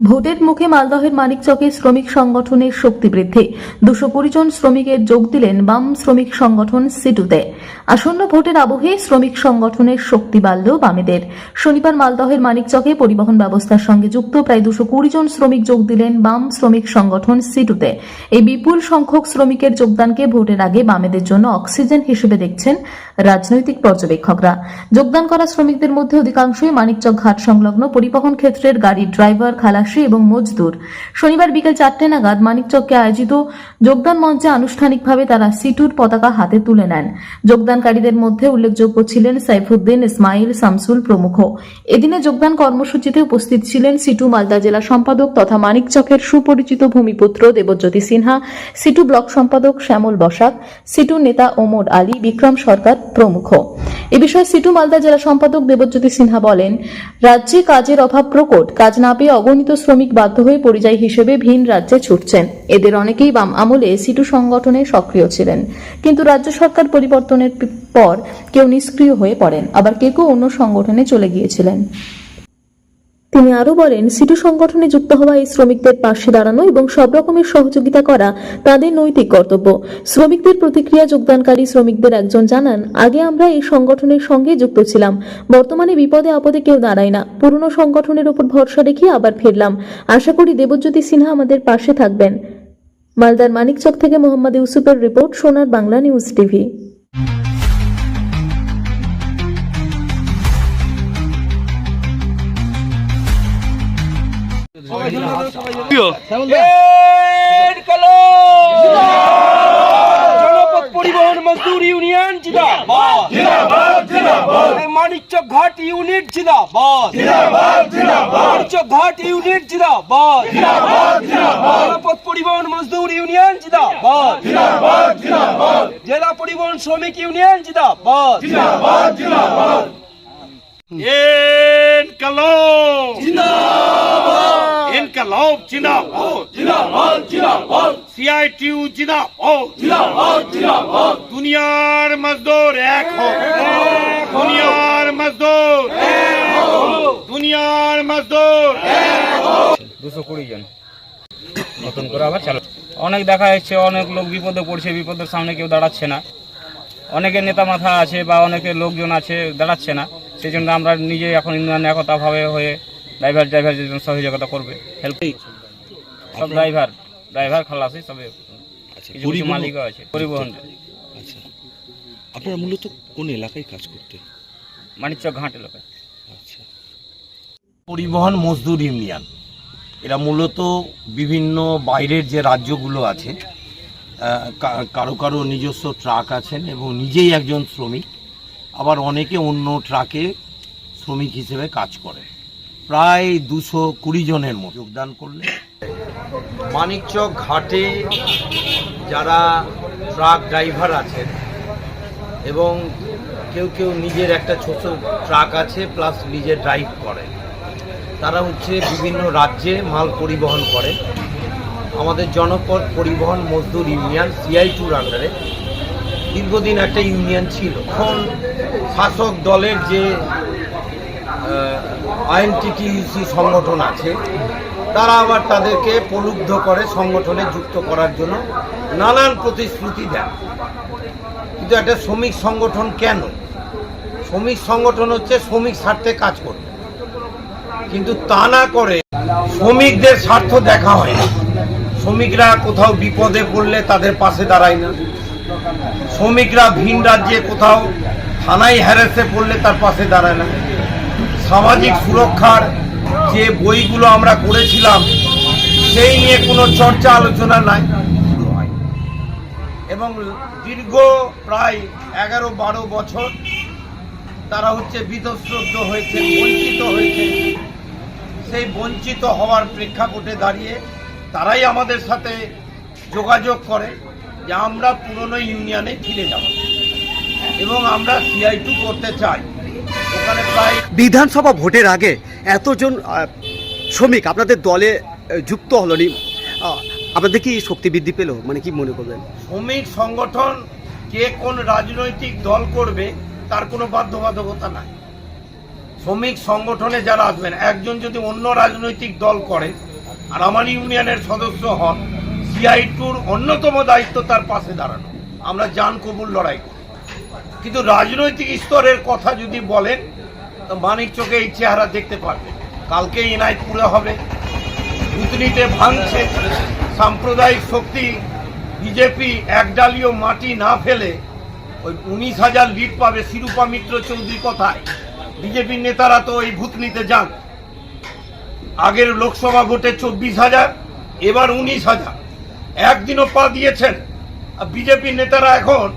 ভোটের মুখে মালদহের মানিকচকে শ্রমিক সংগঠনের শক্তি বৃদ্ধি। দুশো কুড়ি জন শ্রমিকের যোগ দিলেন বাম শ্রমিক সংগঠন সিটুতে। আসন্ন ভোটের আবহে শ্রমিক সংগঠনের শক্তি বাড়ল বামেদের। শনিবার মালদহের মানিকচকে পরিবহন ব্যবস্থার সঙ্গে যুক্ত প্রায় দুশো কুড়ি জন শ্রমিক যোগ দিলেন বাম শ্রমিক সংগঠন সিটুতে। এই বিপুল সংখ্যক শ্রমিকের যোগদানকে ভোটের আগে বামেদের জন্য অক্সিজেন হিসেবে দেখছেন রাজনৈতিক পর্যবেক্ষকরা। যোগদান করা শ্রমিকদের মধ্যে অধিকাংশই মানিকচক ঘাট সংলগ্ন পরিবহন ক্ষেত্রের গাড়ির ড্রাইভার, খালাসি এবং মজদুর। শনিবার বিকেল চারটে নাগাদ মানিকচককে আয়োজিত যোগদান মঞ্চে আনুষ্ঠানিকভাবে তারা সিটুর পতাকা হাতে তুলে নেন। যোগদানকারীদের মধ্যে উল্লেখযোগ্য ছিলেন সাইফুদ্দিন ইসমাইল শামসুল প্রমুখ। এদিনে যোগদান কর্মসূচিতে উপস্থিত ছিলেন সিটু মালদা জেলা সম্পাদক তথা মানিকচকের সুপরিচিত ভূমিপুত্র দেবজ্যোতি সিনহা, সিটু ব্লক সম্পাদক শ্যামল বসাক, সিটু নেতা ওমর আলী, বিক্রম সরকার প্রমুখ। এ বিষয়ে সিটু মালদা জেলা সম্পাদক দেবজ্যোতি সিনহা বলেন, রাজ্যে কাজের অভাব প্রকট, কাজ না পেয়ে অগণিত শ্রমিক বাধ্য হয়ে পরিযায়ী হিসেবে ভিন রাজ্যে ছুটছেন। এদের অনেকেই বাম আমলে সিটু সংগঠনে সক্রিয় ছিলেন। কিন্তু রাজ্য সরকার পরিবর্তনের পর কেউ নিষ্ক্রিয় হয়ে পড়েন। আবার কেউ অন্য সংগঠনে চলে গিয়েছিলেন। তিনি আরও বলেন, সিটু সংগঠনে যুক্ত হওয়া এই শ্রমিকদের পাশে দাঁড়ানো এবং সব রকমের সহযোগিতা করা তাদের নৈতিক কর্তব্য। শ্রমিকদের প্রতিক্রিয়া যোগদানকারী শ্রমিকদের একজন জানান, আগে আমরা এই সংগঠনের সঙ্গে যুক্ত ছিলাম। বর্তমানে বিপদে আপদে কেউ দাঁড়ায় না। পুরনো সংগঠনের উপর ভরসা রেখে আবার ফিরলাম। আশা করি দেবজ্যোতি সিনহা আমাদের পাশে থাকবেন। মালদার মানিকচক থেকে মোহাম্মদ ইউসুফের রিপোর্ট, সোনার বাংলা নিউজ টিভি। জনপথ পরিবহন মজদুর ইউনিয়ন মানিকচক ঘাট ইউনিট জিন্দাবাদ মানিকচক ঘাট ইউনিট জিন্দাবাদ জনপথ পরিবহন মজদুর ইউনিয়ন জিন্দাবাদ জেলা পরিবহন শ্রমিক ইউনিয়ন জিন্দাবাদ ইনকলাব ইনকলাব জিন্দাবাদ। সিআইটিউ জিন্দাবাদ। দুনিয়ার মজদুর এক হোক দুনিয়ার মজদুর দুনিয়ার মজদুর দুশো কুড়ি জন। নতুন করে আবার চালু। অনেক দেখা যাচ্ছে, অনেক লোক বিপদে পড়ছে, বিপদের সামনে কেউ দাঁড়াচ্ছে না। অনেকের নেতা মাথা আছে বা অনেকের লোকজন আছে, দাঁড়াচ্ছে না। সেই জন্য আমরা নিজে এখন ইউনিয়ন একতাভাবে হয়ে ড্রাইভার ড্রাইভার যেজন সহযোগিতা করবে হেল্প সব ড্রাইভার ড্রাইভার খালাসি সবে আচ্ছা কিছু কিছু পরিবহন মালিকও আছে পরিবহন। আচ্ছা আপনারা মূলত কোন এলাকায় কাজ করতে? মানিকচক ঘাট এলাকায়। আচ্ছা। পরিবহন মজদুর ইউনিয়ন। এরা মূলত বিভিন্ন বাইরের যে রাজ্যগুলো আছে কারও কারও নিজস্ব ট্রাক আছেন এবং নিজেই একজন শ্রমিক আবার অনেকে অন্য ট্রাকে শ্রমিক হিসেবে কাজ করে প্রায় দুশো কুড়ি জনের মতো। যোগদান করলে। মানিকচক ঘাটে যারা ট্রাক ড্রাইভার আছেন এবং কেউ কেউ নিজের একটা ছোট ট্রাক আছে, প্লাস নিজে ড্রাইভ করে, তারা হচ্ছে বিভিন্ন রাজ্যে মাল পরিবহন করে। আমাদের জনপদ পরিবহন মজদুর ইউনিয়ন সিআই টুর আন্ডারে দীর্ঘদিন একটা ইউনিয়ন ছিল। এখন শাসক দলের যে আইএনটিটিউসি সংগঠন আছে, তারা আবার তাদেরকে প্রলুব্ধ করে সংগঠনে যুক্ত করার জন্য নানান প্রতিশ্রুতি দেন কিন্তু একটা শ্রমিক সংগঠন কেন? শ্রমিক সংগঠন হচ্ছে শ্রমিক স্বার্থে কাজ করবে। কিন্তু তা না করে শ্রমিকদের স্বার্থ দেখা হয় না। শ্রমিকরা কোথাও বিপদে পড়লে তাদের পাশে দাঁড়ায় না। শ্রমিকরা ভিন রাজ্যে কোথাও থানায় হ্যারেসে পড়লে তার পাশে দাঁড়ায় না। সামাজিক সুরক্ষার যে বইগুলো আমরা করেছিলাম সেই নিয়ে কোনো চর্চা আলোচনা নাই, শুরু হয় এবং দীর্ঘ প্রায় এগারো বারো বছর তারা হচ্ছে বিতশ্রদ্ধ হয়েছে, বঞ্চিত হয়েছে। সেই বঞ্চিত হওয়ার প্রেক্ষাপটে দাঁড়িয়ে তারাই আমাদের সাথে যোগাযোগ করে যে আমরা পুরনো ইউনিয়নে ফিরে যাব। এবং আমরা সিআই টু করতে চাই। ওখানে প্রায় বিধানসভা ভোটের আগে এতজন শ্রমিক আপনাদের দলে যুক্ত হলো নি আপনাদের কি শক্তি বৃদ্ধি পেল? মানে কি মনে করবেন? শ্রমিক সংগঠন কে কোন রাজনৈতিক দল করবে, তার কোনো বাধ্যবাধকতা নাই। শ্রমিক সংগঠনে যারা আসবেন, একজন যদি অন্য রাজনৈতিক দল করে, আর আমার ইউনিয়নের সদস্য হন সিআই টুর অন্যতম দায়িত্ব তার পাশে দাঁড়ানো। আমরা জান কবুল লড়াই করি। কিন্তু রাজনৈতিক স্তরের কথা যদি বলেন তো মানিক চোখে এই চেহারা দেখতে পারবেন কালকে ইনাইতপুরে হবে। ভুতনিতে ভাঙছে। সাম্প্রদায়িক শক্তি বিজেপি একডালীয় মাটি না ফেলে ওই উনিশ হাজার লিড পাবে শিরূপা মিত্র চৌধুরী কথায়। বিজেপির নেতারা তো ওই ভুতনিতে যান। আগের লোকসভা ভোটে চব্বিশ হাজার, এবার উনিশ হাজার। একদিনও পা দিয়েছেন। আর বিজেপির নেতারা এখন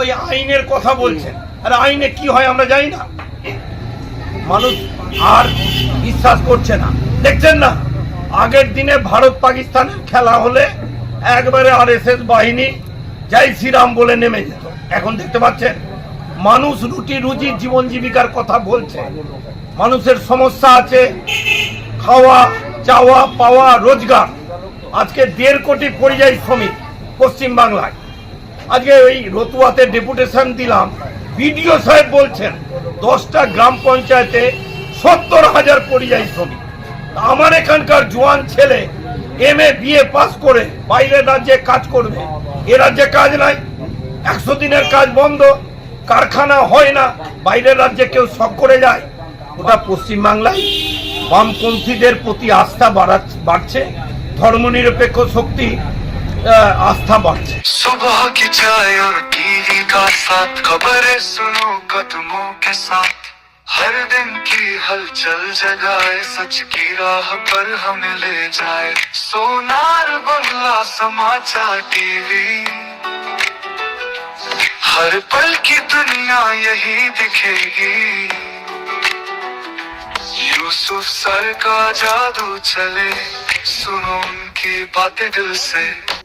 ওই আইনের কথা বলছেন। আর আইনে কি হয় আমরা জানি না। মানুষ আর বিশ্বাস করছে না। দেখছেন না? আগের দিনে ভারত পাকিস্তানের খেলা হলে একবারে আর এস বাহিনী জয় শ্রীরাম বলে নেমে যেত। এখন দেখতে পাচ্ছেন, মানুষ রুটি রুজি জীবন জীবিকার কথা বলছে। মানুষের সমস্যা আছে, খাওয়া, চাওয়া, পাওয়া, রোজগার। আজকে দেড় কোটি পরিযায়ী শ্রমিক পশ্চিম বাংলায় আজকে ওই রতুয়াতে ডেপুটেশন দিলাম বিডিও সাহেব বলছেন, দশটা গ্রাম পঞ্চায়েতে সত্তর হাজার পরিযায়ী শ্রমিক। আমার এখানকার জোয়ান ছেলে এম এ বিএ পাস করে বাইরের রাজ্যে কাজ করবে। এ রাজ্যে কাজ নাই, একশো দিনের কাজ বন্ধ, কারখানা হয় না বাইরের রাজ্যে কেউ শখ করে যায়। ওটা পশ্চিমবাংলায় বামপন্থীদের প্রতি আস্থা বাড়াচ্ছে বাড়ছে। ধর্মনিরপেক্ষ শক্তি आस्था बढ़ছে सुबह की चाय और टीवी का साथ, खबरें सुनो कदमों के साथ। हर दिन की हलचल जगाए, सच की राह पर हमें ले जाए। सोनार बंगला समाचार टीवी। हर पल की दुनिया यही दिखेगी। यूसुफ सर का जादू चले, सुनो उनकी बातें दिल से।